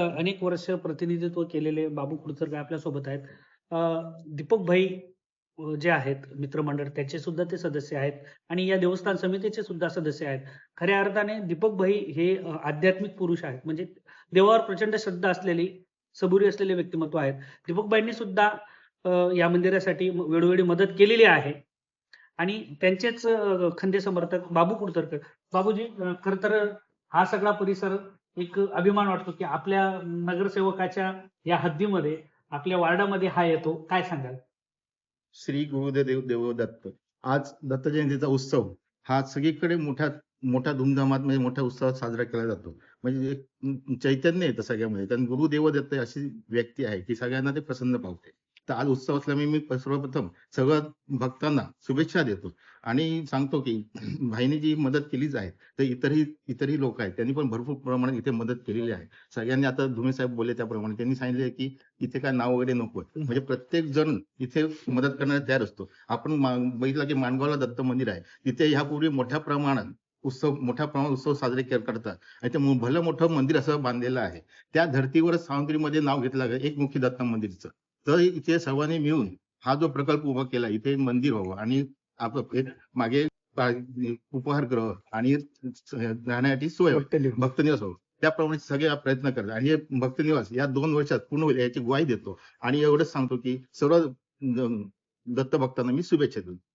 अनेक वर्ष प्रतिनिधित्व केलेले बाबू कुडतरकर आपल्यासोबत आहेत. दीपक भाई जे आहेत मित्रमंडळ त्याचे सुद्धा ते सदस्य आहेत आणि या देवस्थान समितीचे सुद्धा सदस्य आहेत. खऱ्या अर्थाने दीपक भाई हे आध्यात्मिक पुरुष आहेत. म्हणजे देवावर प्रचंड श्रद्धा असलेली, सबुरी असलेले व्यक्तिमत्व आहेत. दीपक भाईंनी सुद्धा या मंदिरासाठी वेळोवेळी मदत केलेली आहे आणि त्यांचेच खंदे समर्थक बाबू कुडतरकर. बाबूजी खर तर हा सगळा परिसर एक अभिमान वाटतो, की आपल्या नगरसेवकाच्या या हद्दीमध्ये, आपल्या वार्डामध्ये हा येतो. काय सांगाल? श्री गुरुदेव देव दत्त आज दत्त जयंतीचा उत्सव हा सगळीकडे मोठ्या मोठ्या धुमधामात म्हणजे मोठ्या उत्सवात साजरा केला जातो म्हणजे एक चैतन्य येतं सगळ्यामध्ये कारण गुरुदेव दत्त अशी व्यक्ती आहे की सगळ्यांना ते प्रसन्न पावते तर आज उत्सव असल्यामुळे मी सर्वप्रथम सगळ्या भक्तांना शुभेच्छा देतो. आणि सांगतो की भाईने जी मदत केलीच आहे तर इतरही इतरही लोक आहेत त्यांनी पण भरपूर प्रमाणात इथे मदत केलेली आहे. सगळ्यांनी आता धुमे साहेब बोलले त्याप्रमाणे त्यांनी सांगितले की इथे काय नाव वगैरे नको म्हणजे प्रत्येक जण इथे मदत करण्यास तयार असतो. आपण बघितलं की माणगावला दत्त मंदिर आहे. तिथे ह्यापूर्वी मोठ्या प्रमाणात उत्सव मोठ्या प्रमाणात उत्सव साजरे करतात. आणि ते भलं मोठं मंदिर असं बांधलेलं आहे. त्या धर्तीवर सावंगीमध्ये नाव घेतलं एक मुखी दत्त मंदिरचं. तर इथे सर्वांनी मिळून हा जो प्रकल्प उभा केला इथे मंदिर व्हावं आणि आपलं एक मागे पा- उपहारगृह आणि राहण्यासाठी सोय. भक्तनिवास. व्हावं. त्याप्रमाणे सगळे प्रयत्न करतात. आणि हे भक्तनिवास या दोन वर्षात पूर्ण होईल याची ग्वाही देतो. आणि एवढंच सांगतो की सर्व दत्त भक्तांना मी शुभेच्छा देतो.